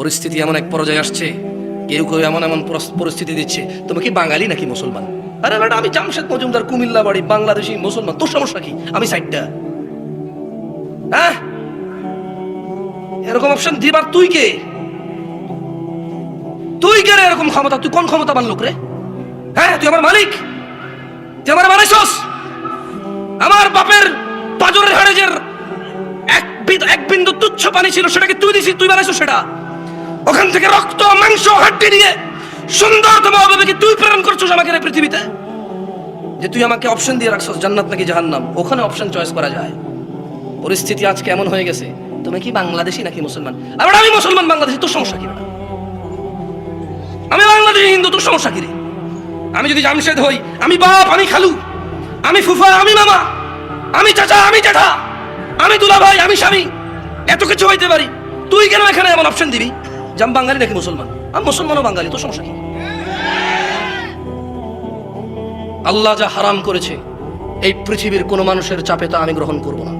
পরিস্থিতি এমন এক পর্যায়ে আসছে, কেউ কেউ এমন এমন পরিস্থিতি দিচ্ছে। তুমি কি বাঙালি নাকি মুসলমান? আরে ম্যাডাম, আমি জামশেদ মজুমদার, কুমিল্লা বাড়ি, বাংলাদেশি মুসলমান, তোর সমস্যা কি? আমি সাইডটা। হ্যাঁ? এরকম অপশন দিবার তুই কে? তুই কে এরকম ক্ষমতা? তুই কোন ক্ষমতা ক্ষমতাবান লোক রে? হ্যাঁ তুই আমার মালিক? তুই আমার বানাইছস আমার বাপের পাজরের এক বিদ- এক বিন্দু তুচ্ছ পানি ছিল, সেটাকে তুই দিছিস, তুই বানাইছো সেটা। ওখান থেকে রক্ত মাংস হাড্ডি নিয়ে সুন্দরতম অভাবে তুই প্রেরণ করছিস আমাকে পৃথিবীতে? যে তুই আমাকে অপশন দিয়ে রাখছস জান্নাত নাকি জাহান্নাম? ওখানে অপশন চয়েস করা যায়। পরিস্থিতি আজকে এমন হয়ে গেছে তুমি কি বাংলাদেশি নাকি মুসলমান? আর বেটা, আমি মুসলমান বাংলাদেশি তোর সমস্যা কি আমি বাংলাদেশি হিন্দু তোর সমস্যা কি আমি যদি জামশেদ হই আমি বাপ আমি খালু আমি ফুফা আমি মামা আমি চাচা আমি জ্যাঠা আমি দুলা ভাই আমি স্বামী এত কিছু হইতে পারি। তুই কেন এখানে এমন অপশন দিবি? যে আমি বাঙালি নাকি মুসলমান? আমি মুসলমানও বাঙালি, তো সমস্যা কি? আল্লাহ যা হারাম করেছে, এই পৃথিবীর কোনো মানুষের চাপে তা আমি গ্রহণ করব না।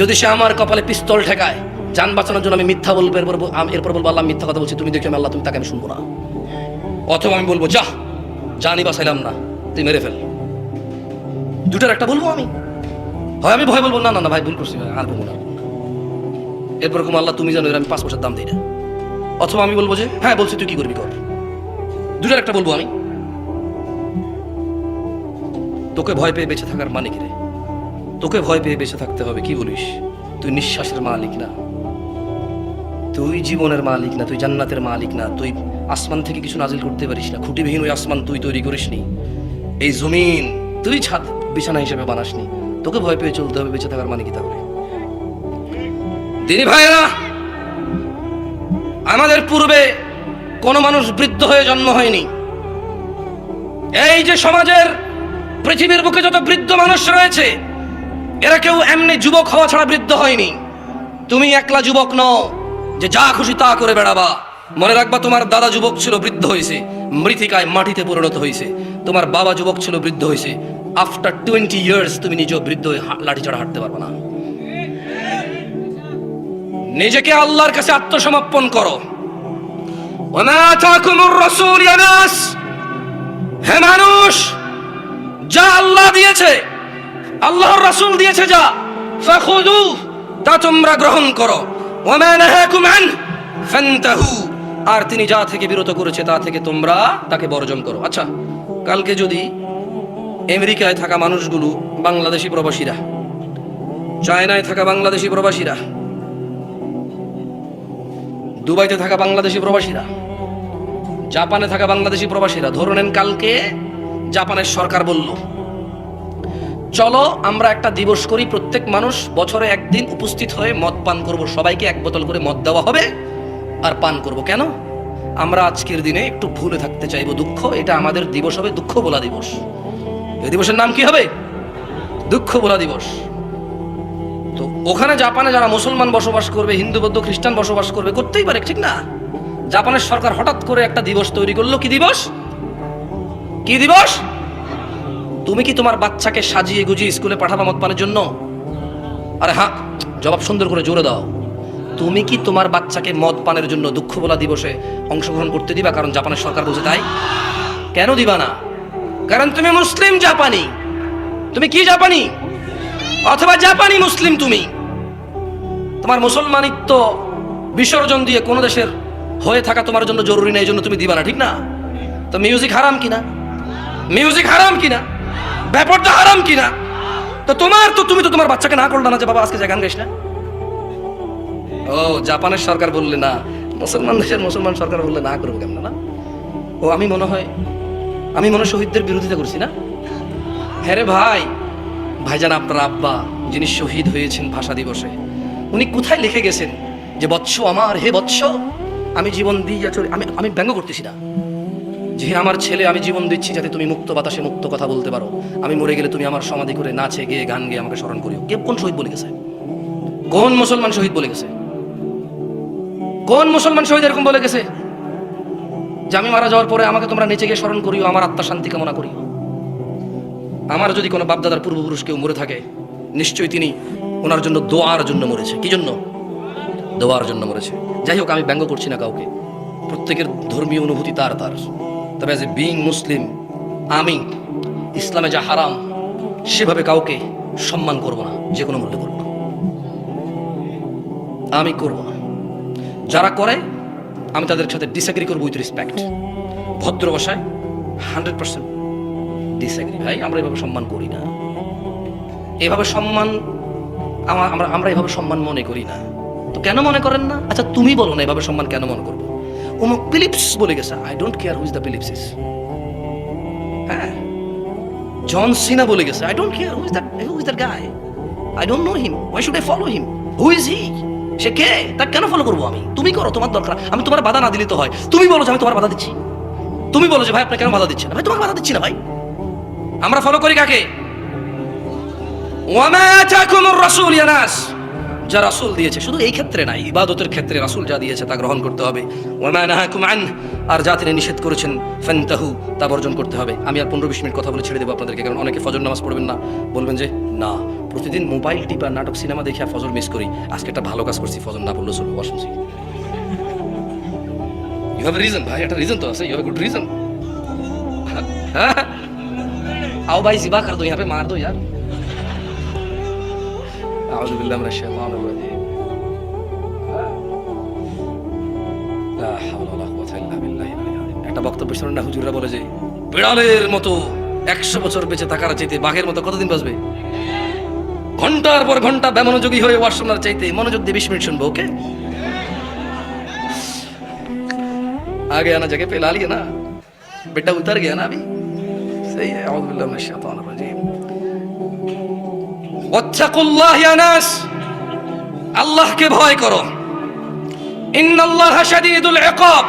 যদি সে আমার কপালে পিস্তল ঠেকায়, যান বাঁচানোর জন্য আমি মিথ্যা বলব, এরপর এরপর বলব আল্লাহ মিথ্যা কথা বলছি, তুমি দেখি আমি আল্লাহ, তুমি তাকে আমি শুনব না। অথবা আমি বলব যা জানি বাসাইলাম না, তুই মেরে ফেল। দুটার একটা বলব আমি। হয় আমি ভয় বলব? না না না, ভাই, ভুল করছি আর বলব না। এরপর কোনো আল্লাহ তুমি জানো আমি পাঁচ বছর দাম দিই না। অথবা আমি বলব যে হ্যাঁ বলছি, তুই কি করবি কর। দুটার একটা বলব আমি। তোকে ভয় পেয়ে বেঁচে থাকার মানে কি রে? তোকে ভয় পেয়ে বেঁচে থাকতে হবে, কি বলিস? তুই নিঃশ্বাসের মালিক না। তুই জীবনের মালিক না, তুই জান্নাতের মালিক না, তুই আসমান থেকে কিছু নাজিল করতে পারিস না, খুঁটিবিহীন ওই আসমান তুই তৈরি করিসনি। এই জমিন, তুই ছাদ বিছানা হিসেবে বানাসনি। তোকে ভয় পেয়ে চলতে হবে, বেঁচে থাকার মানে কি তাহলে? দিনী ভাইয়েরা, আমাদের পূর্বে কোনো মানুষ বৃদ্ধ হয়ে জন্ম হয়নি। এই যে সমাজের পৃথিবীর বুকে যত বৃদ্ধ মানুষ রয়েছে, এরা কেউ এমনি যুবক হওয়া ছাড়া বৃদ্ধ হয়নি। তুমি একলা যুবক নও, যে যা খুশি তা করে বেড়াবা। মনে রাখবা, তোমার দাদা যুবক ছিল বৃদ্ধ হয়েছে, মৃতিকায় মাটিতে পরিণত হয়েছে। তোমার বাবা যুবক ছিল বৃদ্ধ হয়েছে। আফটার টোয়েন্টি ইয়ার্স তুমি নিজেও বৃদ্ধ হয়ে লাঠি ছাড়া হাঁটতে পারবে না। নিজেকে আল্লাহর কাছে আত্মসমর্পণ করো। হে মানুষ, যা আল্লাহ দিয়েছে, আল্লাহর রাসূল দিয়েছে যা তা তোমরা গ্রহণ করো। আর তিনি যা থেকে বিরত করেছে, তা থেকে তোমরা তাকে বর্জন করো। আচ্ছা কালকে যদি আমেরিকায় থাকা মানুষগুলো বাংলাদেশি প্রবাসীরা, চায়নায় থাকা বাংলাদেশি প্রবাসীরা দুবাইতে থাকা বাংলাদেশি প্রবাসীরা, জাপানে থাকা বাংলাদেশি প্রবাসীরা ধরে নেন কালকে জাপানের সরকার বলল, চলো আমরা একটা দিবস করি, প্রত্যেক মানুষ বছরে একদিন উপস্থিত হয়ে মদ পান করব, সবাইকে এক বোতল করে মদ দেওয়া হবে আর পান করব। কেন? আমরা আজকের দিনে একটু ভুলে থাকতে চাইব দুঃখ, এটা আমাদের দিবস হবে দুঃখ বলা দিবস। এই দিবসের নাম কি হবে? দুঃখ বলা দিবস। ওখানে জাপানে যারা মুসলমান বসবাস করবে, হিন্দু, বৌদ্ধ, খ্রিস্টান বসবাস করবে, করতেই পারে, ঠিক না? জাপানের সরকার হঠাৎ করে একটা দিবস তৈরি করল, কি দিবস? কি দিবস? তুমি কি তোমার বাচ্চাকে সাজিয়ে গুজিয়ে স্কুলে পাঠাবা মত পানের জন্য? আরে হ্যাঁ জবাব সুন্দর করে জোরে দাও। তুমি কি তোমার বাচ্চাকে মদ পানের জন্য দুঃখ বলা দিবসে অংশগ্রহণ করতে দিবা? কারণ জাপানের সরকার বলছে তাই। কেন দিবা না? কারণ তুমি মুসলিম জাপানি। তুমি কি জাপানি? অথবা জাপানি মুসলিম তুমি। তোমার মুসলমানিত্ব বিসর্জন দিয়ে কোন দেশের হয়ে থাকা তোমার জন্য জরুরি না, এই জন্য তুমি দিবা না, ঠিক না? তো মিউজিক হারাম কিনা? মিউজিক হারাম কিনা? ব্যাপারটা হারাম কিনা? তো তোমার তো, তুমি তো তোমার বাচ্চাকে না করলে না যে বাবা আজকে যে গান না? ও, জাপানের সরকার বললে না, মুসলমান দেশের মুসলমান সরকার বললে না করব কেমন না? ও, আমি মনে হয়, আমি মনে শহীদদের বিরোধিতা করছি না? হ্যাঁ রে ভাই ভাইজান আপনার আব্বা, যিনি শহীদ হয়েছেন ভাষা দিবসে, উনি কোথায় লিখে গেছেন যে, বৎস আমার, হে বৎস, আমি জীবন চলে, আমি আমি ব্যঙ্গ করতেছি না। যে আমার ছেলে, আমি জীবন দিচ্ছি যাতে তুমি মুক্ত বাতাসে মুক্ত কথা বলতে পারো। আমি মরে গেলে তুমি আমার সমাধি করে নাচে, গিয়ে, গান গিয়ে আমাকে স্মরণ করিও। কে কোন শহীদ বলে গেছে? কোন মুসলমান শহীদ বলে গেছে? কোন মুসলমান শহীদ এরকম বলে গেছে? যে, আমি মারা যাওয়ার পরে আমাকে তোমরা নিচে গিয়ে স্মরণ করিও, আমার আত্মা শান্তি কামনা করিও। আমার যদি কোনো বাপদাদার পূর্বপুরুষ কেউ মরে থাকে, নিশ্চয়ই তিনি ওনার জন্য দোয়ার জন্য মরেছে। কি জন্য? দোয়ার জন্য মরেছে। যাই হোক, আমি ব্যঙ্গ করছি না কাউকে। প্রত্যেকের ধর্মীয় অনুভূতি তার তার। তবে অ্যাজ এ বিং মুসলিম আমি ইসলামে যা হারাম, সেভাবে কাউকে সম্মান করব না, যে কোনো মূল্যে করব আমি করব না। যারা করে, আমি তাদের সাথে ডিসএগ্রি করব উইথ রেসপেক্ট ভদ্র ভাষায় হান্ড্রেড পার্সেন্ট ডিসএগ্রি ভাই, আমরা এভাবে সম্মান করি না। এভাবে সম্মান আমা- আমরা আমরা এভাবে সম্মান মনে করি না। তো কেন মনে করেন না? আচ্ছা তুমি বলো না এভাবে সম্মান কেন মনে করব? অমুক ফিলিপস বলে গেছে I don't care who's the Phillips is হ্যাঁ? জন সিনা বলে গেছে I don't care who's that who's that guy I don't know him why should I follow him who is he সে কে? তাকে কেন ফলো করব আমি? তুমি করো, তোমার দরকার। আমি তোমার বাধা না দিলে তো হয়। তুমি বলো যে আমি তোমার বাধা দিচ্ছি। তুমি বলো যে, ভাই আপনি কেন বাধা দিচ্ছেন না? ভাই, তোমাকে বাধা দিচ্ছি না, ভাই। আমরা ফলো করি কাকে? রাসূল ইয়া নাস। যা রাসূল দিয়েছে, শুধু এই ক্ষেত্রে নাই ইবাদতের ক্ষেত্রে রাসূল যা দিয়েছে তা গ্রহণ করতে হবে। ওয়ামা নাহাকুম আন, আর যা তিনি নিষেধ করেছেন, ফান্তাহু, তা বর্জন করতে হবে। আমি আর পনেরো বিশ মিনিট কথা বলে ছেড়ে দেবো আপনাদেরকে, কারণ অনেকে ফজর নামাজ পড়বেন না। বলবেন যে, না, প্রতিদিন মোবাইল টিপা, নাটক, সিনেমা দেখে ফজর মিস করি। আজকে একটা ভালো কাজ করছি, ফজর না পড়লেও চলবে হ্যাভ রিজন ভাই, একটা রিজন তো আছে ইউ হ্যাভ গুড রিজন आओ भाई, जिबा कर दो, यहाँ पे मार दो यार। أعوذ بالله من الشيطان الرجيم لا حول ولا قوة إلا بالله একটা বক্তব্য শোনেন না, হুজুররা বলে যে, বিড়ালের মতো একশো বছর বেঁচে থাকার চাইতে বাঘের মতো কতদিন বাঁচবে? ঘণ্টার পর ঘণ্টা বেমনোযোগী হয়ে ওয়াশ চাইতে মনোযোগ দিয়ে বিশ মিনিট শুনব, ওকে? আগে আনা যাকে পেলা না। বেটা উতার গিয়া না আমি أعوذ بالله من الشيطان الرجيم واتقوا الله يا ناس আল্লাহকে ভয় করো ইন্নাল্লাহ শাদীদুল ইকাব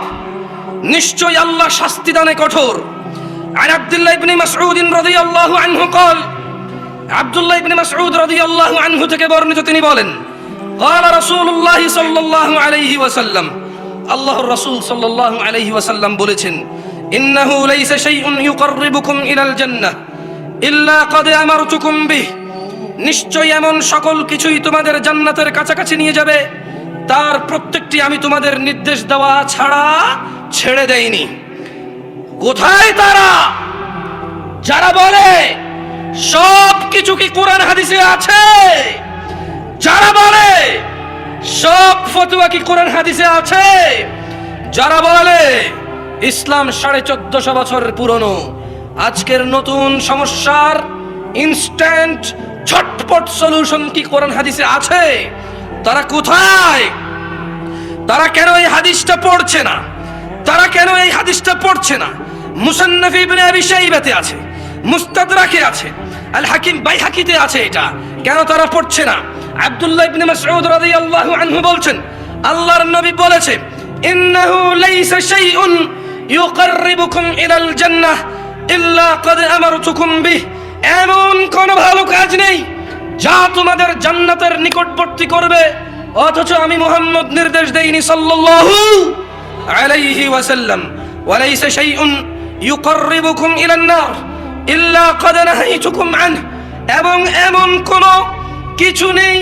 নিশ্চয় আল্লাহ শাস্তি দানে কঠোর عن عبد الله بن مسعود رضي الله عنه قال عبد الله بن مسعود رضي الله عنه থেকে বর্ণিত তিনি বলেন قال رسول الله صلى الله عليه وسلم আল্লাহর রাসূল সাল্লাল্লাহু আলাইহি ওয়াসাল্লাম বলেছেন ইন্নাহু লাইসা শাইউন ইউকাররিবুকুম ইলাল জান্নাহ, ইল্লা কদ আমারতুকুম বিহ। নিশ্চয় এমন সকল কিছুই তোমাদের জান্নাতের কাছাকাছি নিয়ে যাবে, তার প্রত্যেকটি আমি তোমাদের নির্দেশ দেওয়া ছাড়া ছেড়ে দেইনি। কোথায় তারা? যারা বলে, সব কিছু কি কোরআন হাদিসে আছে? যারা বলে, সব ফতুয়া কি কোরআন হাদিসে আছে? যারা বলে ইসলাম সাড়ে চোদ্দশো বছর পুরনো। আজকের নতুন সমস্যার ইনস্ট্যান্ট ঝটপট সলিউশন কি কোরআন হাদিসে আছে? তারা কোথায়? তারা কেন এই হাদিসটা পড়ছে না? তারা কেন এই হাদিসটা পড়ছে না? মুসান্নফ ইবনে আবি শাইবাতে আছে, মুস্তাদরাকে আছে, আল হাকিম বাইহাকিতে আছে এটা। কেন তারা পড়ছে না? আব্দুল্লাহ ইবনে মাসউদ রাদিয়াল্লাহু আনহু বলছেন, আল্লাহর নবী বলেছে, ইন্নাহু লাইসা শাইউন ইউকাররিবুকুম ইলাল জান্নাহ ইল্লা ক্বাদ আমারতুকুম বিহ। এমন কোন ভালো কাজ নেই যা তোমাদের জান্নাতের নিকটবর্তী করবে। অথচ আমি মুহাম্মদ নির্দেশ দেইনি সাল্লাল্লাহু আলাইহি ওয়াসাল্লাম। ওয়ালাইসা শাইউন ইউকাররিবুকুম ইলান নার ইল্লা ক্বাদ নাহাইতুকুম আনহু। এবং এমন কোন কিছু নেই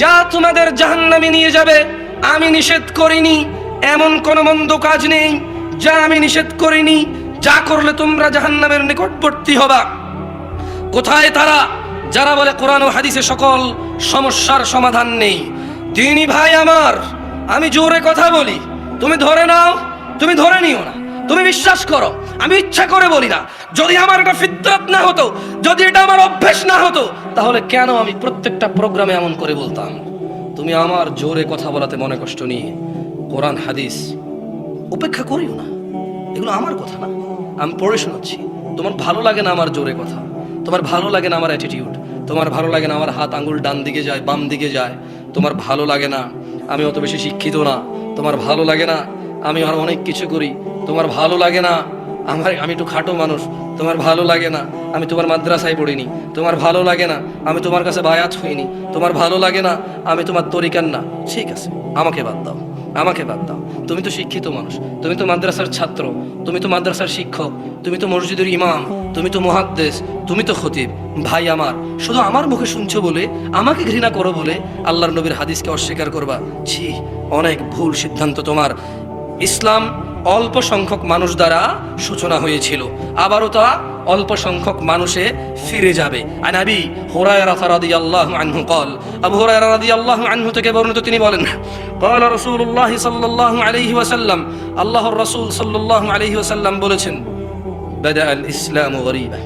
যা তোমাদের জাহান্নামে নিয়ে যাবে। আমি নিষেধ করিনি, এমন কোন মন্দ কাজ নেই। যা আমি নিষেধ করিনি। যা করলে তোমরা জাহান্নামের নিকটবর্তী হবা। কোথায় তারা? যারা বলে কোরআন ও হাদিসে সকল সমস্যার সমাধান নেই। তিনি ভাই আমার, আমি জোরে কথা বলি। তুমি ধরে নাও, তুমি ধরে নিও না। তুমি বিশ্বাস করো, আমি ইচ্ছা করে বলি না। যদি আমার এটা ফিতরত না হতো, যদি এটা আমার অভ্যেস না হতো, তাহলে কেন আমি প্রত্যেকটা প্রোগ্রামে এমন করে বলতাম? তুমি আমার জোরে কথা বলাতে মনে কষ্ট নিয়ে কোরআন, হাদিস উপেক্ষা করিও না। এগুলো আমার কথা না। আমি পড়ে শোনাচ্ছি। তোমার ভালো লাগে না আমার জোরে কথা। তোমার ভালো লাগে না আমার অ্যাটিটিউড তোমার ভালো লাগে না আমার হাত আঙুল ডান দিকে যায়, বাম দিকে যায়। তোমার ভালো লাগে না। আমি অত বেশি শিক্ষিত না। তোমার ভালো লাগে না। আমি আর অনেক কিছু করি। তোমার ভালো লাগে না। আমার আমি একটু খাটো মানুষ। তোমার ভালো লাগে না। আমি তোমার মাদ্রাসায় পড়িনি। তোমার ভালো লাগে না। আমি তোমার কাছে বায়াত হইনি। তোমার ভালো লাগে না। আমি তোমার তরিকার না। ঠিক আছে। আমাকে বাদ দাও। আমাকে বাদ দাও। তুমি তো শিক্ষিত মানুষ, তুমি তো মাদ্রাসার ছাত্র, তুমি তো মাদ্রাসার শিক্ষক, তুমি তো মসজিদের ইমাম, তুমি তো মহাদ্দেশ তুমি তো খতিব। ভাই আমার, শুধু আমার মুখে শুনছো বলে, আমাকে ঘৃণা করো বলে আল্লাহর নবীর হাদিসকে অস্বীকার করবা। ছি, অনেক ভুল সিদ্ধান্ত তোমার। ইসলাম অল্প সংখ্যক মানুষ দ্বারা সূচনা হয়েছিল। আবারও তা অল্প সংখ্যক মানুষে ফিরে যাবে আনাবি হুরায়রা রাদিয়াল্লাহু আনহু قال আবু হুরায়রা রাদিয়াল্লাহু আনহু থেকে বর্ণিত তিনি বলেন قال رسول الله صلى الله عليه وسلم আল্লাহর রাসূল সাল্লাল্লাহু আলাইহি ওয়াসাল্লাম বলেছেন بدا الاسلام غريبا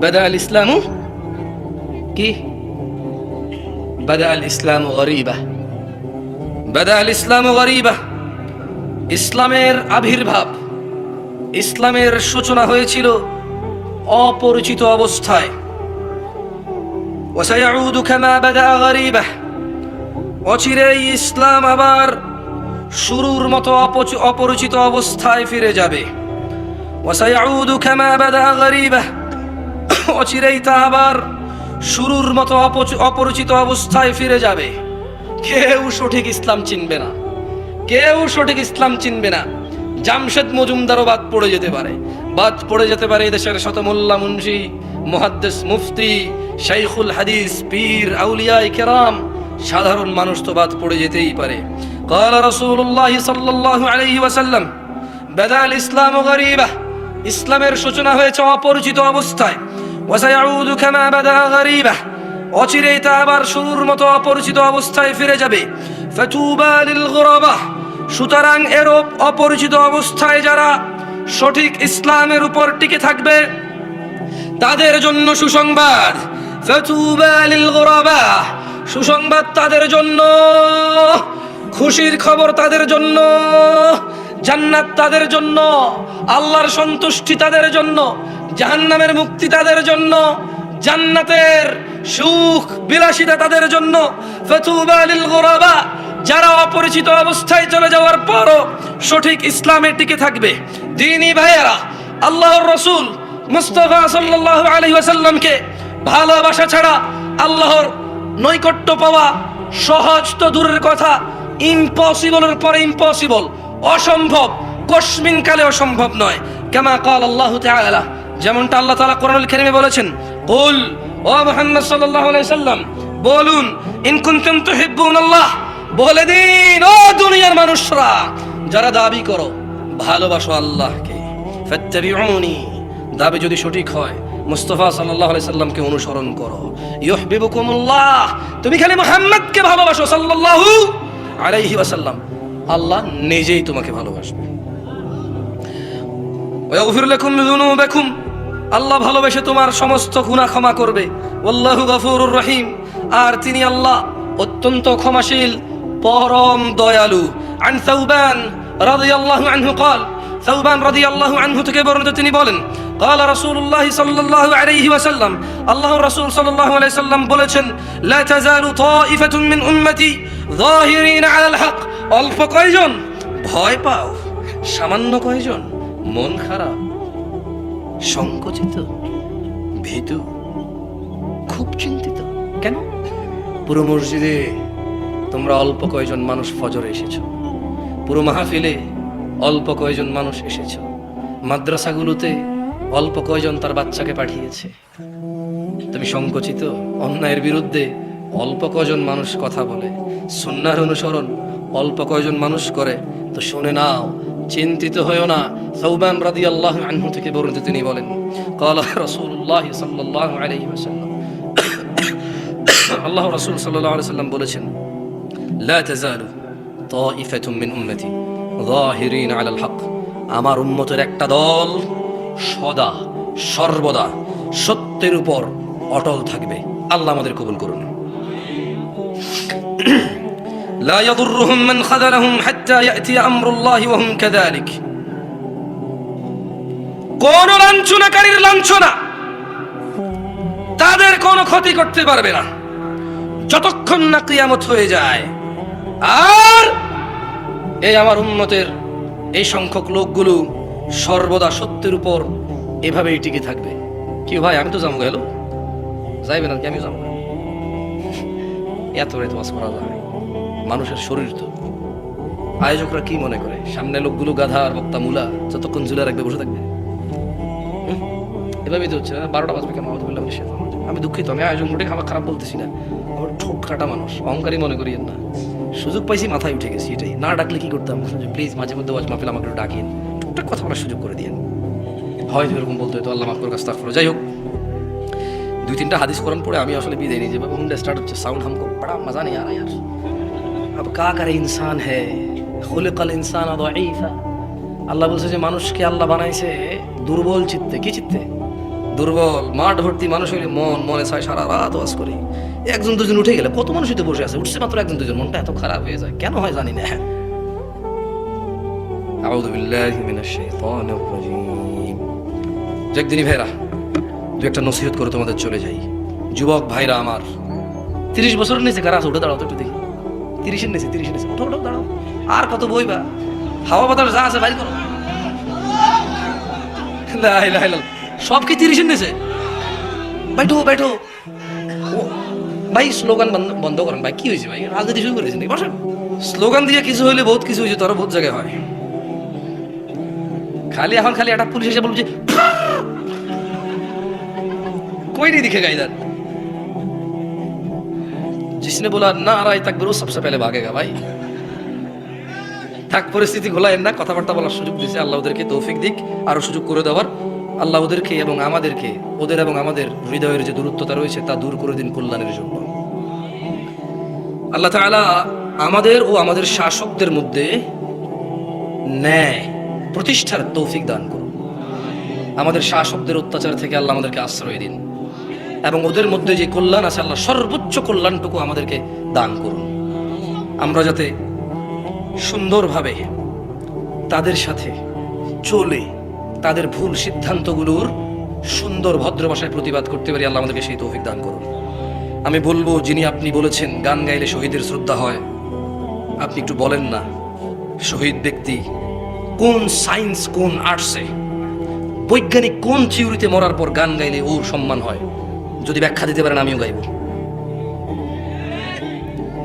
بدا الاسلام কি بدا الاسلام غريبا بدا الاسلام غريبا ইসলামের আবির্ভাব ইসলামের সূচনা হয়েছিল অপরিচিত অবস্থায়। অচিরেই ইসলাম আবার শুরুর মতো অপরিচিত অবস্থায় ফিরে যাবে। অচিরেই তা আবার শুরুর মতো অপরিচিত অবস্থায় ফিরে যাবে। কেউ সঠিক ইসলাম চিনবে না। কেউ সঠিক ইসলাম চিনবে না। জামশেদ মজুমদারও বাদ পড়ে যেতে পারে বাদ পড়ে যেতে পারে এদেশের শতমোল্লা মুন্সি মুহাদ্দিস মুফতি শাইখুল হাদিস পীর আউলিয়া কেরাম সাধারণ মানুষ তো বাদ পড়ে যেতেই পারে قال رسول الله صلى الله عليه وسلم بدا الاسلام غريبه ইসলামের সূচনা হয়েছে অপরিচিত অবস্থায় وسيعود كما بدا غريبه অচিরেই তা আবার শুরুর মতো অপরিচিত অবস্থায় ফিরে যাবে ফাতুবা লিল গুরাবা সুতরাং এরূপ অপরিচিত অবস্থায় যারা সঠিক ইসলামের উপর টিকে থাকবে, তাদের জন্য সুসংবাদ। সুসংবাদ তাদের জন্য। খুশির খবর তাদের জন্য। জান্নাত তাদের জন্য। আল্লাহর সন্তুষ্টি তাদের জন্য। জাহান্নামের মুক্তি তাদের জন্য। জান্নাতের সুখ বিলাসিতা তাদের জন্য। ফাতুবা লিল গুরাবা যারা অপরিচিত অবস্থায় চলে যাওয়ার পরও সঠিক ইসলামের টিকে থাকবে। দিনী ভাইয়েরা, আল্লাহর রসুল মুস্তফা সাল্লাল্লাহু আলাইহি ওয়াসাল্লামকে ভালোবাসা ছাড়া আল্লাহর নৈকট্য পাওয়া সহজ তো দূরের কথা ইম্পসিবলের পরে ইম্পসিবল অসম্ভব কসমিন কালে অসম্ভব নয়। কেমা কাল আল্লাহ তাআলা, যেমনটা আল্লাহ তাআলা কোরআনুল কারীমে বলেছেন, কুল, ও মুহাম্মদ বলুন, ইন কুনতুম তুহিব্বুনাল্লাহ বলে দিন, ও দুনিয়ার মানুষরা, যারা দাবি করো, ভালোবাসো আল্লাহকে। ফাত্তাবিউনি, দাবি যদি সঠিক হয়, মুস্তফা আলাইহি সাল্লামকে অনুসরণ করো। ইউহিব্বুকুমুল্লাহ, তুমি খালি মুহাম্মদকে ভালোবাসো সাল্লাল্লাহু আলাইহি ওয়াসাল্লাম। আল্লাহ নিজেই তোমাকে ভালোবাসবে। ওয়াগফির লাকুম যুনুবাকুম, আল্লাহ ভালোবেসে তোমার সমস্ত গুনাহ ক্ষমা করবে। আল্লাহু গফুরুর রহিম, আর তিনি আল্লাহ অত্যন্ত ক্ষমাশীল পরম দয়ালু আন সাউবান রাদিয়াল্লাহু আনহু قال সাউবান রাদিয়াল্লাহু আনহু থেকে বর্ণিত তিনি বলেন قال رسول الله صلى الله عليه وسلم الله رسول صلى الله عليه وسلم বলেছেন لا تزال طائفة من أمتي ظاهرين على الحق অল্প কয়জন ভয় পাও সামান্য কয়জন মন খারাপ সংকুচিত ভীতু খুব চিন্তিত কেন পুরো মসজিদে তোমরা অল্প কয়জন মানুষ ফজরে এসেছ? পুরো মাহফিলে অল্প কয়জন মানুষ এসেছ? মাদ্রাসাগুলোতে অল্প কয়জন তার বাচ্চাকে পাঠিয়েছে? তুমি সংকুচিত? অন্যায়ের বিরুদ্ধে অল্প কয়জন মানুষ কথা বলে। সুন্নার অনুসরণ অল্প কয়জন মানুষ করে। তো শুনে নাও, চিন্তিত হয়েও না। সৌবান রাদি আল্লাহ আনহু থেকে বর্ণিত তিনি বলেন রসুল্লাহ সাল্লাহ আল্লাহ রসুল সাল্লাহ সাল্লাম বলেছেন لا تزال طائفة من أمتي ظاهرين على الحق আমার উম্মতের একটা দল সদা সর্বদা সত্যের উপর অটল থাকবে আল্লাহ আমাদের কবুল করুন لا يضرهم من خذلهم حتى يأتي أمر الله وهم كذلك কোন লাঞ্ছনাকারীর লাঞ্ছনা তাদের কোনো ক্ষতি করতে পারবে না যতক্ষণ না কিয়ামত হয়ে যায় আর এই আমার উন্নতের এই সংখ্যক লোকগুলো সর্বদা সত্যের উপর এভাবেই টিকে থাকবে। কি ভাই, আমি তো যাব গেল? যাইবে না কি আমি যাব এত রেত বাস করা যায়। মানুষের শরীর তো। আয়োজকরা কি মনে করে? সামনে লোকগুলো গাধা আর বক্তা মুলা, যতক্ষণ ঝুলে রাখবে বসে থাকবে। এভাবেই তো হচ্ছে বারোটা বাজবে কেন? আমাদের বললাম আমি দুঃখিত, আমি আয়োজন মোটে খাবার খারাপ বলতেছি না। আমার ঠোঁট কাটা মানুষ। অহংকারী মনে করিয়েন না। সুযোগ পাইছি, মাথায় উঠে গেছি এটাই। না ডাকলে কি করতাম? প্লিজ, মাঝে মধ্যে ওয়াজ মাহফিল আমাকে একটু ডাকেন। টুকটাক কথা বলার সুযোগ করে দিয়েন। হয়তো এরকম বলতে হয়তো আল্লাহ মাফর কাছ তারপরে যাই হোক, দুই তিনটা হাদিস কোরআন পড়ে আমি আসলে বিদায় নিয়ে যাব হুন্ডা স্টার্ট হচ্ছে সাউন্ড হামকো বড়া মজা নেই আর রা ইয়ার আব কা করে ইনসান হ্যাঁ খুলকাল ইনসান দাঈফা। আল্লাহ বলছে যে, মানুষকে আল্লাহ বানাইছে দুর্বল চিত্তে। কি চিত্তে? দুর্বল, মাঠ ভর্তি মানুষ হইলে মন, মনে চায় সারা রাত ওয়াজ করে। একজন দুজন উঠে গেলে কত মানুষই তো বসে আছে। উঠছে মাত্র একজন দুজন মনটা এত খারাপ হয়ে যায়। কেন হয় জানি না। আউযু বিল্লাহি মিনাশ শাইতানির রাজীম। একদিনই ভাইরা দু একটা নসিহত করে তোমাদের চলে যাই। যুবক ভাইরা আমার। তিরিশ বছরের নিচে কারা আছে? উঠে দাঁড়াও তো একটু দেখি। তিরিশের নিচে তিরিশের নিচে। উঠো উঠো দাঁড়াও। আর কত বই বা? হাওয়া বাতাস যা আছে বাইর করো। সব কি তিরিশের নিচে? বাইঠো ও, ভাই স্লোগান বন্ধ বন্ধ করেন ভাই কি হয়েছে ভাই রাজনীতি শুরু করেছেন নাকি? বসেন স্লোগান দিয়ে কিছু হইলে বহুত কিছু হয়েছে তোরা বহুত জায়গায় হয় খালি এখন খালি একটা পুলিশ এসে বলছে कोई नहीं दिखेगा इधर जिसने बोला ना आ रहा है तकबीर वो सबसे पहले भागेगा भाई থাক পরিস্থিতি ঘোলায়েন না কথাবার্তা বলার সুযোগ দিয়েছে আল্লাহ ওদেরকে তৌফিক দিক আরো সুযোগ করে দেওয়ার আল্লাহ ওদেরকে এবং আমাদেরকে ওদের এবং আমাদের হৃদয়ের যে দূরত্বতা রয়েছে তা দূর করে দিন কল্যাণের জন্য আল্লাহ তাআলা আমাদের ও আমাদের শাসকদের মধ্যে ন্যায়, প্রতিষ্ঠার তৌফিক দান করুন। আমাদের শাসকদের অত্যাচার থেকে আল্লাহ আমাদেরকে আশ্রয় দিন এবং ওদের মধ্যে যে কল্যাণ আছে আল্লাহ সর্বোচ্চ কল্যাণটুকু আমাদেরকে দান করুন। আমরা যাতে সুন্দরভাবে তাদের সাথে চলে তাদের ভুল সিদ্ধান্তগুলোর সুন্দর ভদ্র ভাষায় প্রতিবাদ করতে পারি, আল্লাহ আমাদেরকে সেই তৌফিক দান করুন। আমি বলব যিনি আপনি বলেছেন, গান গাইলে শহীদের শ্রদ্ধা হয়। আপনি একটু বলেন না, শহীদ ব্যক্তি কোন সায়েন্স, কোন আর্টসে, বৈজ্ঞানিক কোন থিওরিতে মরার পর গান গাইলে ওর সম্মান হয়? যদি ব্যাখ্যা দিতে পারেন, আমিও গাইব।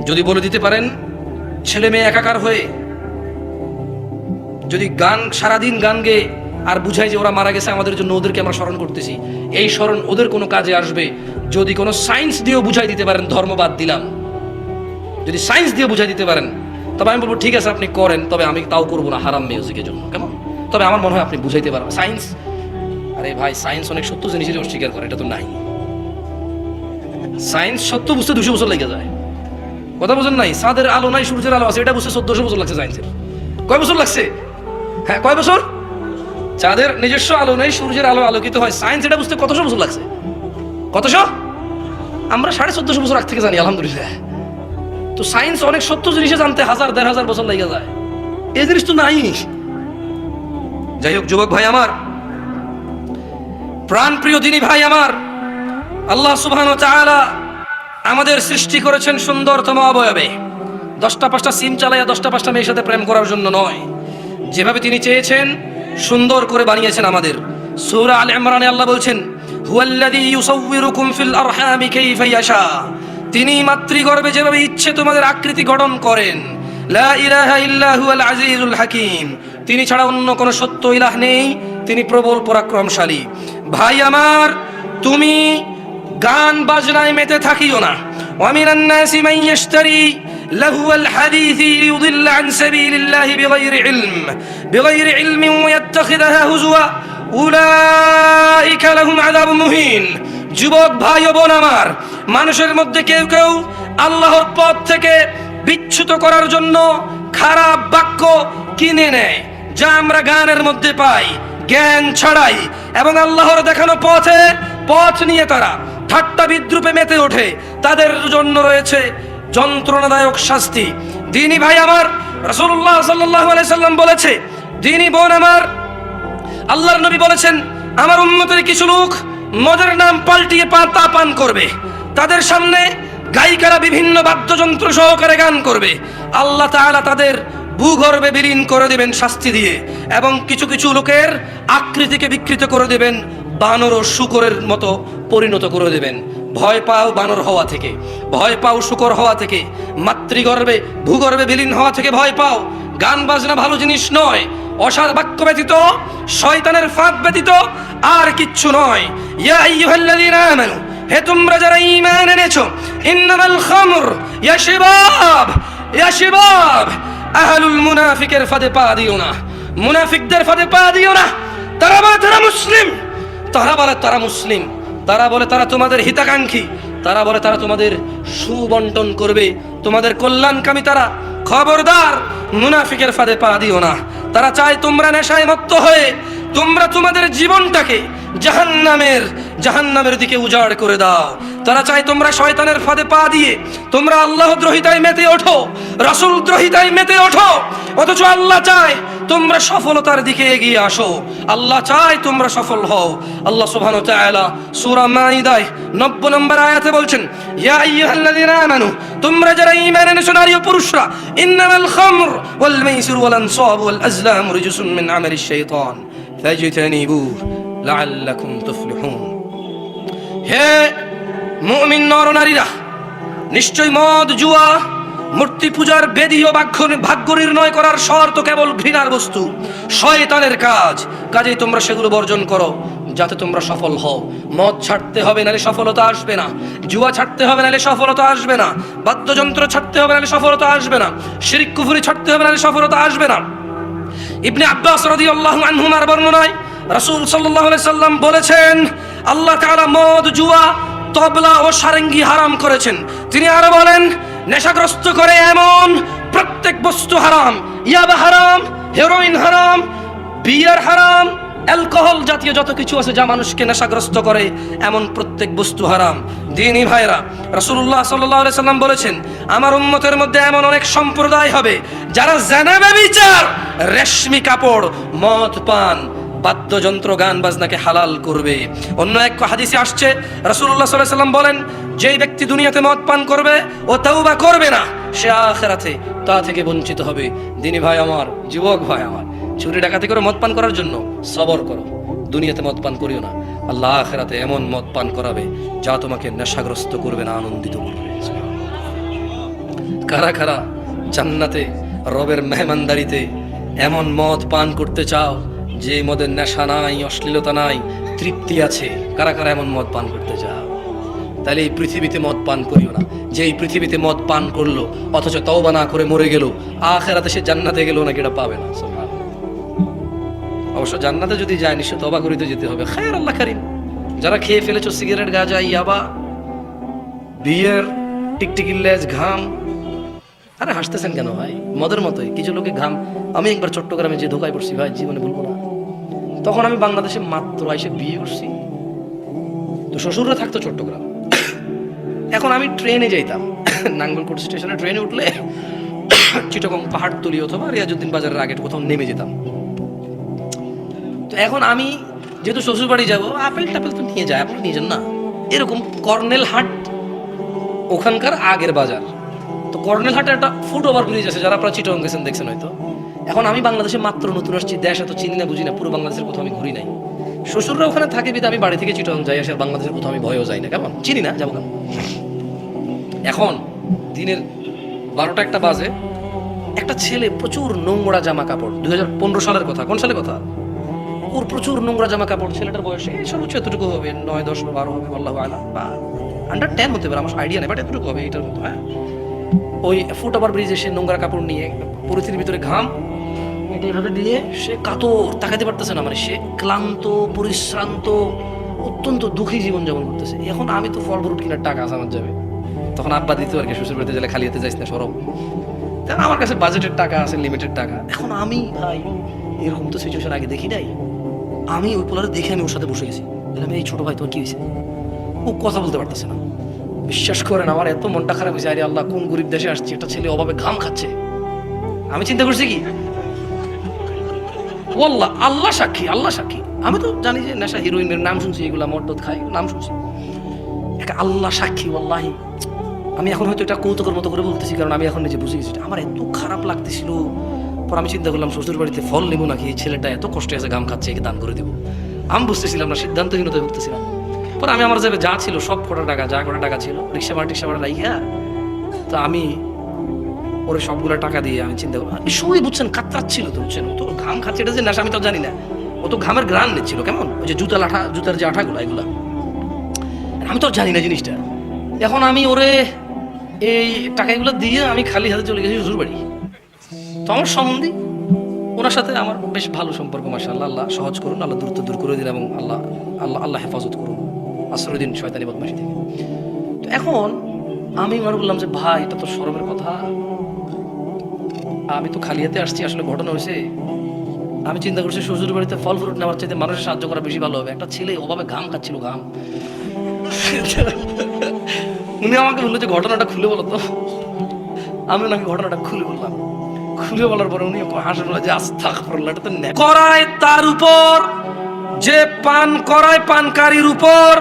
যদি বলে দিতে পারেন, ছেলে মেয়ে একাকার হয়ে যদি গান, সারাদিন গান গেয়ে আর বুঝাই যে ওরা মারা গেছে, আমাদের জন্য ওদেরকে আমরা স্মরণ করতেছি। এই স্মরণ ওদের কোনো কাজে আসবে যদি কোনো সায়েন্স দিয়েও বুঝাই দিতে পারেন ধর্মবাদ দিলাম। যদি সায়েন্স দিয়ে বুঝাই দিতে পারেন, তবে আমি বলব, ঠিক আছে, আপনি করেন। তবে আমি তাও করব না, হারাম মিউজিকের জন্য, কেমন? তবে আমার মনে হয় আপনি বুঝাইতে পারবেন। সায়েন্স আরে ভাই সায়েন্স অনেক সত্য জিনিসের অস্বীকার করে, এটা তো নাই। সায়েন্স সত্য বুঝতে দুশো বছর লেগে যায়। কথা বোঝেন নাই? সাদের আলো নাই, সূর্যের আলো আছে, এটা বুঝতে চোদ্দশো বছর লাগছে সায়েন্সের কয় বছর লাগছে? হ্যাঁ কয় বছর? চাঁদের নিজস্ব আলো নেই, সূর্যের আলো আলোকিত হয়। সায়েন্স এটা বুঝতে কতশো বছর লাগছে? কতশো? আমরা সাড়ে চোদ্দশো বছর আগ থেকে জানি, আলহামদুলিল্লাহ। তো সায়েন্স অনেক সত্য জিনিসে জানতে হাজার, দেড় হাজার বছর লেগে যায়। এই জিনিস তো নাই। যাই হোক, যুবক ভাই আমার প্রাণ প্রিয় দিনী ভাই আমার, আল্লাহ সুবহান আমাদের সৃষ্টি করেছেন সুন্দরতম অবয়বে। দশটা পাঁচটা সিম চালাইয়া দশটা পাঁচটা মেয়ের সাথে প্রেম করার জন্য নয়। যেভাবে তিনি চেয়েছেন সুন্দর করে বানিয়েছেন আমাদের। সুরা আল ইমরানে আল্লাহ বলছেন, হুয়াল্লাযী ইউসাউউরুকুম ফিল আরহামি কাইফা ইয়াশা। তিনি মাতৃগর্ভে যেভাবে ইচ্ছে তোমাদের আকৃতি গঠন করেন। লা ইলাহা ইল্লা হুয়াল আজিজুল হাকিম। তিনি ছাড়া অন্য কোনো সত্য ইলাহ নেই। তিনি প্রবল পরাক্রমশালী। ভাই আমার, তুমি গান বাজনায় মেতে থাকিও না। ওয়ামিনান্নাসি মাইয়াশতারি لهو الحديث ليضل عن سبيل الله بغير علم بغير علم ويتخذها هزوا أولئك لهم عذاب مهين যুবক ভাই ও বোন আমার মানুষের মধ্যে কেউ কেউ আল্লাহর পথ থেকে বিচ্যুত করার জন্য খারাপ বাক্য কিনে নেয় যা আমরা গানের মধ্যে পাই জ্ঞান ছড়াই এবং আল্লাহর দেখানো পথে পথ নিয়ে তারা ঠাট্টা বিদ্রুপে মেতে ওঠে তাদের জন্য রয়েছে যন্ত্রণাদায়ক শাস্তি। দিনী ভাই আমার আলাইহি সাল্লাম বলেছে, দিনী বোন আমার, আল্লাহর নবী বলেছেন, আমার উন্মতের কিছু লোক মদের নাম পাল্টিয়ে পাতা পান করবে। তাদের সামনে গায়িকারা বিভিন্ন বাদ্যযন্ত্র সহকারে গান করবে। আল্লাহ তাআলা তাদের ভূগর্ভে বিলীন করে দেবেন শাস্তি দিয়ে এবং কিছু কিছু লোকের আকৃতিকে বিকৃত করে দেবেন, বানর ও শুকরের মতো পরিণত করে দেবেন। ভয় পাও বানর হওয়া থেকে, ভয় পাও শুকর হওয়া থেকে, মাতৃগর্ভে, ভূগর্ভে বিলীন হওয়া থেকে ভয় পাও। গান, বাজনা ভালো জিনিস নয় অসার বাক্য ব্যতীত, শয়তানের ফাঁদ ব্যতীত আর কিচ্ছু নয়। ইয়া হে তোমরা যারা ঈমান এনেছো, ইন্নামাল খামর, ইয়া শিবাব ইয়া শিবাব, আহলুল মুনাফিকের ফাঁদে পা দিও না, মুনাফিকদের ফাঁদে পা দিও না। তারা বলে তারা মুসলিম, তারা বলে তারা মুসলিম। তারা বলে, তারা তোমাদের হিতাকাঙ্ক্ষী। তারা বলে, তারা তোমাদের সুবন্টন করবে। তোমাদের কল্যাণকামী তারা। খবরদার, মুনাফিকের ফাঁদে পা দিও না। তারা চায় তোমরা নেশায় মত্ত হয়ে, তোমরা তোমাদের জীবনটাকে জাহান্নামের জাহান্নামের দিকে উজাড় করে দাও। তারা চায় তোমরা শয়তানের ফাঁদে পা দিয়ে, তোমরা আল্লাহ দ্রোহিতায় মেতে ওঠো, রসুল দ্রোহিতায় মেতে ওঠো। অথচ আল্লাহ চায় তোমরা সফলতার দিকে এগিয়ে আসো। আল্লাহ চায় তোমরা সফল হও। আল্লাহ সুবহানাহু ওয়া তাআলা সূরা মাইদায় 90 নম্বর আয়াতে বলছেন, ইয়া আইয়ুহাল্লাযীনা আমানু, তোমরা যারা ঈমান এনেছো, নারী ও পুরুষরা, ইন্নামাল খামর ওয়াল মাইসির ওয়াল আনসাব ওয়াল আজলাম রিজসুম মিন আমালিশ শাইতান, ফাজতানিবু লাআল্লাকুম তুফলিহুন। হে মুমিন নর নারীরা নিশ্চয় মদ, জুয়া মূর্তি পূজার বেদী ও ভাগ্য নির্ণয় করার শর্ত কেবল ঘৃণার বস্তু। শয়তানের কাজ। কাজেই তোমরা সেগুলো বর্জন করো, যাতে তোমরা সফল হও। মদ ছাড়তে হবে নালে সফলতা আসবে না। জুয়া ছাড়তে হবে নালে সফলতা আসবে না। বাদ্যযন্ত্র ছাড়তে হবে নালে সফলতা আসবে না। শিরিক কুফুরি ছাড়তে হবে নালে সফলতা আসবে না। ইবনে আব্বাস রাদিয়াল্লাহু আনহুমার বর্ণনায় রাসূল সাল্লাল্লাহু আলাইহি সাল্লাম বলেছেন, আল্লাহ তাআলা মদ, জুয়া, তবলা ও সারেঙ্গি হারাম করেছেন। তিনি আরও বলেন নেশাগ্রস্ত করে এমন প্রত্যেক বস্তু হারাম। ইয়াবা হারাম, হেরোইন হারাম, বিয়ার হারাম, অ্যালকোহল জাতীয় যত কিছু আছে যা মানুষকে নেশাগ্রস্ত করে, এমন প্রত্যেক বস্তু হারাম। দিনী ভাইরা, রাসূলুল্লাহ সাল্লাল্লাহু আলাইহি সাল্লাম বলেছেন, আমার উম্মতের মধ্যে এমন অনেক সম্প্রদায় হবে যারা জানাবে বিচার রেশমি কাপড়, মদ পান বাদ্যযন্ত্র গান বাজনাকে হালাল করবে। অন্য এক হাদিসে আসছে সাল্লাল্লাহু সাল্লাম বলেন, যেই ব্যক্তি দুনিয়াতে মদ পান করবে ও তাও বা করবে না, সে আখেরাতে তা থেকে বঞ্চিত হবে। দিনী ভাই আমার, যুবক ভাই আমার চুরি ডাকাতি করে মদ পান করার জন্য সবর করো। দুনিয়াতে মদ পান করিও না, আল্লাহ আখেরাতে এমন মদ পান করাবে যা তোমাকে নেশাগ্রস্ত করবে না, আনন্দিত করবে। কারা কারা জান্নাতে, রবের মেহমানদারিতে এমন মদ পান করতে চাও যে মদের নেশা নাই, অশ্লীলতা নাই, তৃপ্তি আছে, কারা কারা এমন মদ পান করতে চাও তাহলে এই পৃথিবীতে মদ পান করিও না। যে এই পৃথিবীতে মদ পান করল, অথচ তওবা না করে মরে গেল, আখেরাতে সে জান্নাতে গেল নাকি এটা পাবে না অবশ্য জান্নাতে যদি যায়, নিশ্চয় তবা করিতে যেতে হবে। খায়ের আল্লাহ কারিম। যারা খেয়ে ফেলেছো, সিগারেট গাঁজা ইয়াবা বিয়ের টিকটিকির লেজ, ঘাম আরে, হাসতেছেন কেন ভাই? মদের মতোই। কিছু লোকে ঘাম আমি একবার চট্টগ্রামে যে ধোকায় পড়ছি ভাই, জীবনে বলব না। তখন আমি বাংলাদেশে মাত্র এসে বিয়ে করছি। তো শ্বশুররা থাকতো চট্টগ্রাম। এখন আমি ট্রেনে যাইতাম। নাঙ্গলকোট স্টেশনে ট্রেনে উঠলে চিটগং পাহাড়তলি অথবা রিয়াজুদ্দিন বাজারের আগে কোথাও নেমে যেতাম। তো এখন আমি যেহেতু শ্বশুর বাড়ি যাব আপেল টাপেল তো নিয়ে যায়, আপনি নিয়ে যান না। এরকম কর্নেল হাট ওখানকার আগের বাজার। তো কর্নেল হাটে একটা ফুট ওভার ব্রিজ আছে, যারা আপনারা চিটং গেছেন দেখছেন হয়তো। এখন আমি বাংলাদেশে মাত্র নতুন আসছি, দেশ এত চিনি না, বুঝি না, পুরো বাংলাদেশের কোথাও আমি ঘুরি নাই। শ্বশুররা ওখানে থাকে বিধে, আমি বাড়ি থেকে চিটং যাই আসে বাংলাদেশের কোথাও আমি ভয়ও যাই না, কেমন? চিনি না, যাব কেন? এখন দিনের বারোটা একটা বাজে, একটা ছেলে প্রচুর নোংরা জামা কাপড়, দুই হাজার পনেরো সালের কথা, কোন সালের কথা? ওর প্রচুর নোংরা জামা কাপড়, ছেলেটার বয়সে সর্বোচ্চ এতটুকু হবে, নয়, দশ বা বারো হবে, আল্লাহ আন্ডার টেন হতে পারে, আমার আইডিয়া নেই বাট এতটুকু হবে, এটার মতো হ্যাঁ। ওই ফুট ওভার ব্রিজে সে নোংরা কাপড় নিয়ে পরিস্থিতির ভিতরে ঘাম, এটা দিয়ে সে কাতর, তাকাতে পারতেছে না। মানে সে ক্লান্ত, পরিশ্রান্ত, অত্যন্ত দুঃখী জীবনযাপন করতেছে। এখন আমি তো ফল ফ্রুট কেনার টাকা আছে আমার যাবে। তখন আব্বা দিতে আর কি, শ্বশুর বাড়িতে গেলে খালি হাতে যাইস না, সরব। আমার কাছে বাজেটের টাকা আছে লিমিটেড টাকা। এখন আমি ভাই, এরকম তো সিচুয়েশন আগে দেখি নাই। আমি ওই পোলারে দেখে আমি ওর সাথে বসে গেছি। বললাম এই ছোট ভাই, তোমার কি হয়েছে? ও কথা বলতে পারতেছে না। বিশ্বাস করেন, আমার এত মনটা খারাপ হয়েছে। আরে আল্লাহ, কোন গরিব দেশে আসছে? একটা ছেলে অভাবে ঘাম খাচ্ছে। আমি চিন্তা করছি কি? ও আল্লাহ সাক্ষী আল্লাহ সাক্ষী। আমি তো জানি যে নেশা হিরোইনের নাম শুনছি, এগুলা মর্দত খাই নাম শুনছি। একটা আল্লাহ সাক্ষী আল্লাহি আমি এখন হয়তো এটা কৌতুকের মতো করে বলতেছি, কারণ আমি এখন নিজে বুঝে গেছি আমার এত খারাপ লাগতেছিল। পর আমি চিন্তা করলাম শ্বশুর বাড়িতে ফল নেব নাকি? এই ছেলেটা এত কষ্টে আছে গাম খাচ্ছে, একে দান করে দেবো। আমি বুঝতেছিলাম না, সিদ্ধান্তহীনতায় ভুগতেছিলাম। পরে আমি আমার যাবে যা ছিল, সব কটা টাকা, যা কটা টাকা ছিল, রিক্সা ভাড়া, টিক্সা ভাড়া লাইয়া তো আমি ওরে সবগুলো টাকা দিয়ে আমি চিন্তা করলাম। সবই বুঝছেন, কাতরাচ্ছিল তো, বুঝছেন? তো ঘাম খাচ্ছে এটা যে নেশা, আমি তো জানি না। ও তো ঘামের গ্রান নিচ্ছিল, কেমন? ওই যে জুতা লাঠা, জুতার যে আঠাগুলো, এগুলা। আমি তো জানি না জিনিসটা। এখন আমি ওরে এই টাকাগুলো দিয়ে আমি খালি হাতে চলে গেছি শ্বশুর বাড়ি তো আমার সম্বন্ধী ওনার সাথে আমার বেশ ভালো সম্পর্ক মাসা আল্লাহ আল্লাহ সহজ করুন, আল্লাহ দূরত্ব দূর করে দিন এবং আল্লাহ আল্লাহ আল্লাহ হেফাজত করুন। আশ্রয় দিন শয়তানি বদমাশি থেকে। তো এখন আমি মনে বললাম যে, ভাই, এটা তো সরমের কথা। আমি তো খালি হাতে আসছি, আসলে ঘটনা হয়েছে আমি চিন্তা করছি শ্বশুর বাড়িতে ফল ফ্রুট নেওয়ার চাইতে মানুষের সাহায্য করা বেশি ভালো হবে। একটা ছেলে ওভাবে ঘাম খাচ্ছিল, ঘাম। উনি আমাকে বলল যে, ঘটনাটা খুলে বলো তো। আমি ওনাকে ঘটনাটা খুলে বললাম। খুলে বলার পরে উনি হাসেন যে আস্থা করল এটা তো করায় তার উপর, যে পান করায় পানকারীর উপর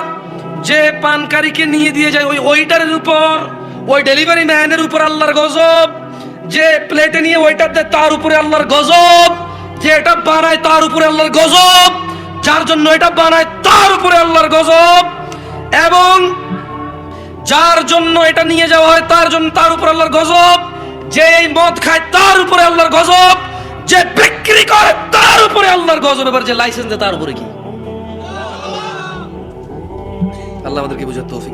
যে পানকারীকে নিয়ে দিয়ে যায় ওই ওয়েটারের উপর, ওই ডেলিভারি ম্যানের উপর আল্লাহর গজব, যে প্লেটে নিয়ে ওয়েটার দেয় তার উপরে আল্লাহর গজব, যে এটা বানায় তার উপরে আল্লাহর গজব, যার জন্য এটা বানায় তার উপরে আল্লাহর গজব, এবং যার জন্য এটা নিয়ে যাওয়া হয় তার জন্য তার উপর আল্লাহর গজব, যে মদ খায় তার উপরে আল্লাহর গজব, যে বিক্রি করে তার উপরে আল্লাহর গজব। এবার যে লাইসেন্স দেয় তার উপরে কি? আল্লাহ আমাদেরকে বুঝার দান